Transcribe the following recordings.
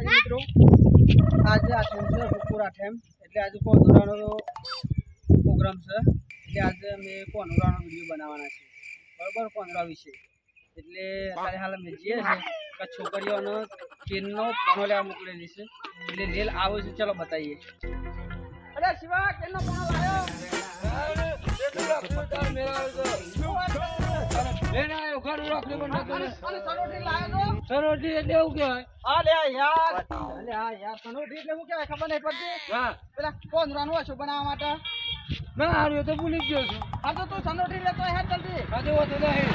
મિત્રો. આજે આઠમ છે બપોર આઠમ એટલે આજે કોનોરાનો પ્રોગ્રામ છે. એટલે આજે અમે કોનોરાનો વીડિયો બનાવવાના છે. બરાબર કોનોરા વિશે. એટલે અત્યારે હાલ અમે જઈએ છે કે છોકરીઓનો ટ્રેનનો પોનો લેવા મોકલેલી છે. એટલે રેલ આવે છે, ચલો બતાવીએ. અરે શિવા ટ્રેનનો પોનો લાવ્યો. અને સરોટી લાવ્યો તો? સરોટી એટલે એવું કહેવાય. અલે યાર. અલે હા યાર સરોટી એટલે શું કહેવાય ખબર નહીં પડતી. હા. પેલા કોનરાનું હશું બનાવવા માટે. ના હાર્યો તો ભૂલી ગયો છું. હા તો તું સનોટી લેતો હે જલ્દી. આજે હોતો નહીં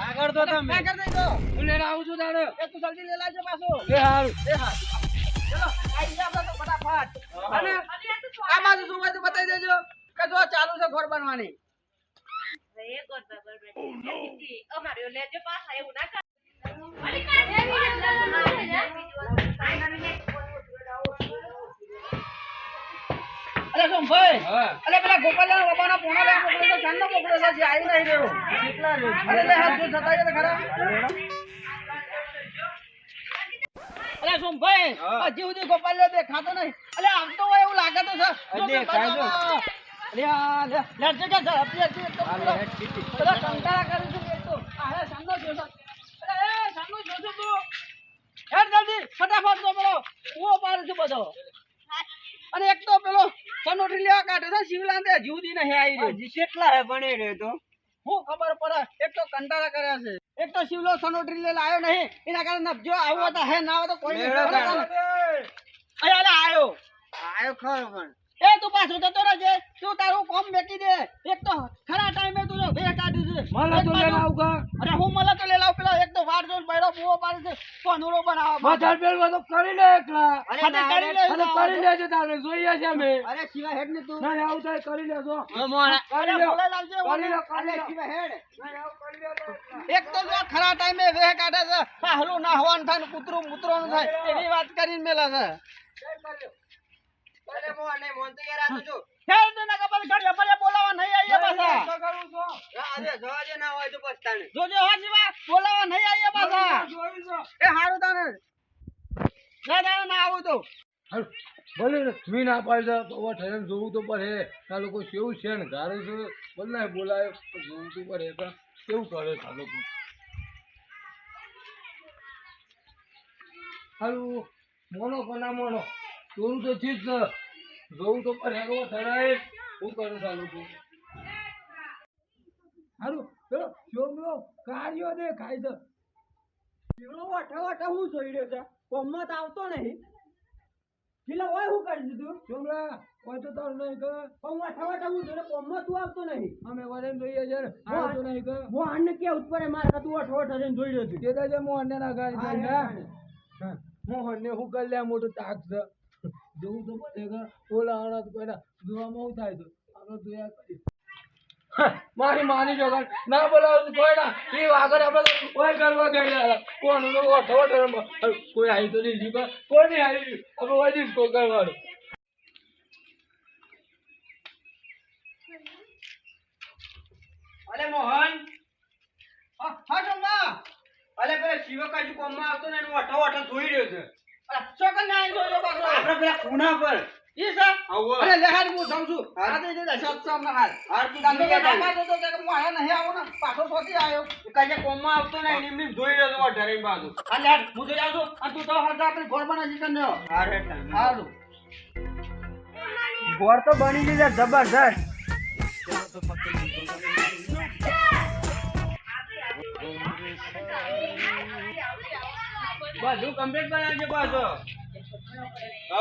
આગળ તો તમે. મેં કરી તો. હું લઈને આવું છું તારે. એ તું જલ્દી લઈ લાવજો પાછો. એ હારું. એ હા ચલો આઈ જા આપણે તો ફટાફટ. અને આ બાજુ શું બતાઈ તો બતાવી દેજો કે જો ચાલુ છે ઘર બનવાની. અમારે લેજો પાછા એવું ના અરે સોમભાઈ અરે પેલા ગોપાલના બાબાના પોણા લેવા મોકલ્યો તો ચાંદનો મોકલ્યો છે જે આવી નહીં રહ્યો. અરે લે હાથ જોઈ જતા તો ખરા. અરે શું હજી સુધી ગોપાલ દેખાતો નહીં. અરે આવતો હોય એવું લાગે તો છે. જો હે સામનો જોશો અરે એ સામનો જોશો તું હેડ જલ્દી ફટાફટ તો પેલો કૂવો પાર છે બધો અને એક તો પેલો સનોટી લેવા કાઢે. છે શિવલાંદે હજી સુધી નહીં આવી રહ્યો કેટલા હે ભણી રહ્યો તો હું ખબર પડે એક તો કંટાળા કર્યા છે એક તો શિવલો સનોટરી લેલા આવ્યો નહીં એના કારણે આવ્યો તો હે ના આવે તો કોઈ નહીં આવ્યો આયો ખરો પણ. એ તું પાછો જતો રહેજે. તું તારું કોમ મેકી દે. એક તો ખરા ટાઈમે તું જો બે કાઢ્યું છે. મને તો લઈને કા અરે હું મને તો લઈ લાવ. પેલા એક તો વાર જોઈને બૈરો બુઓ પાડે છે. કોનુરો બનાવવા માથા પેલવા તો કરી લે એકલા. અરે કરી લે, અરે કરી લેજો તારે જોઈએ છે મે અરે શિવા હેડ ને તું. ના ના, આવું થાય કરી લેજો. અરે કરી લો. કરી લે કરી લે શિવા હેડ. આવું. એક તો જો ખરા ટાઈમે વેહ કાઢે છે. આ ના હવાનું થાય કુતરો કૂતરું મૂતરવાનું થાય. એની વાત કરીને મેલા છે. હેડ ને નકા પછી ઘડીએ બોલાવા નહીં આવીએ પાછા. તો કરું છું. જોજે હો જીવા બોલાવા નહીં આવીએ પાછા. જોયું છે. એ હારું તાને ના તારે ના આવું તો. ભલે મી ના પાડી તો હવે ઠેરાને જોવું તો પડે. આ લોકો કેવું છે ને ગારે છે બોલાય બોલાય જોવું તો પડે. પણ કેવું કરે આ લોકો? હારું મોનો કોના મોનો. જોવું તો ઠીક છે. જોવું તો પણ હેરો થરાય હું કરું છે આ લોકો હારું પેલો શોમલો કાર્યો દે ખાઈ છે શિવલો વાટા વાટા હું જોઈ રહ્યો છે. કોમમાં તો આવતો નહીં. પેલા ઓય હું કરી દીધું. શોમલા કોઈ તો તારું નહીં કે હું વાટા વાટા હું જોઈને કોમમાં તું આવતો નહીં. અમે વરેન જોઈએ છે આવતો નહીં કે હું અન્ન કેવું પડે મારા તું વાટા વાટા જઈને જોઈ રહ્યો છું. કે જે મોહન ના ગાડી હા, દે ને હું. કરી લે મોટું તાક છે. જોવું તો પડે કે ઓલા આણા તો પહેલા જોવામાં હું થાય તો? આપણે જોયા કરીએ. મારી માની જો ના બોલાવું કોઈ ના એ આગળ આપણે કોઈ કરવા ગયા કોણ નો ઓઠો ઓઠો કોઈ આવી તો નહીં જીવા કોઈ નહીં આવી આપણે વધી કોઈ કરવાનું. અરે મોહન. હા હા શંભા અરે પેલા શિવકાજી કોમમાં આવતો ને એનું વઠા વઠા જોઈ રહ્યો છે. જોયો પેલા ખૂણા પર. ઈ સર અરે લેહાડ હું જાઉં આ દે દે સબ સબ ના હાલ હાર. તું દાંડો કે તો કે હું આયા નહીં આવો ને પાછો સોથી આવ્યો. કાજે કોમમાં આવતો ને એમને જોઈ રહ્યો તો વઠા બાજુ. આ લેહાડ હું જોઈ આવું અને તું તો હરદા આપણે ઘર બનાવી કને હારે હારું. ઘર તો બની ગઈ જબરદસ્ત જબરજસ્ત. બધું કમ્પ્લીટ બનાવજો પાછો. નો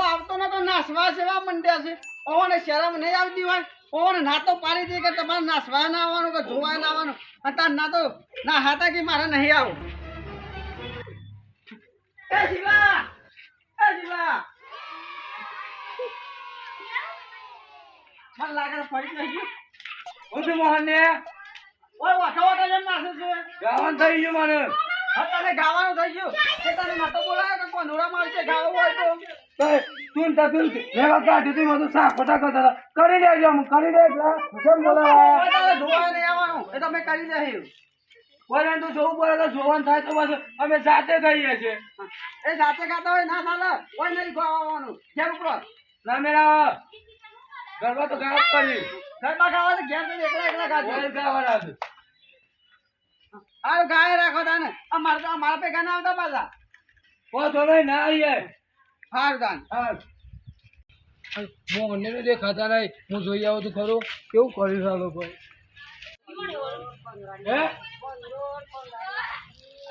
આવતો નતો નાસવા સેવા મંડ્યા છે ઓને શરમ નહીં આવતી હોય ઓને ના તો પાડી દે કે તમારે નાસવા ના આવવાનું કે જોવા ના આવવાનું અને તાર ના તો ના હાતા કે મારે નહીં આવું એ શિવા! એ શિવા! મને લાગે છે ફરી હું છું મોહનને? ઓય વાઠા વાઠા જેમ નાસે છે ગાવાનું થઈ ગયું મને. તને ગાવાનું થઈ ગયું. એ તને નતો બોલાયો કે કોનુડા મારશે ગાવું હોય તો? તો તું ને તું મેળા કાઢી તું બધું સાફ ફટા કરતા કરી હું કરી દે એટલે કેમ બોલાવા? તારે ધોવા નહીં આવવાનું. એ તો મેં કરી દે તો જોવું પડે તો જોવાનું થાય તો પાછું અમે જાતે કહીએ છીએ. એ જાતે ગાતા હોય ના ચાલે. કોઈ નહીં ગાવાનું ઘેર ઉપરો ના મેરા. ગરબા તો ગાવ કરી ગરબા ગાવા તો ઘેર જઈને એકલા એકલા ગાજો. ગાવાના છે. હારું ગાય રાખો તાને. આ મારા તો મારા પૈકા ના આવતા પાછા. ઓ તો નહીં ના આવીએ. હારું તાન. હું અન્ય બી દેખાતા નહીં. હું જોઈ આવું તું ખરું? કેવું કર્યું છે આ લોકોએ હે? આ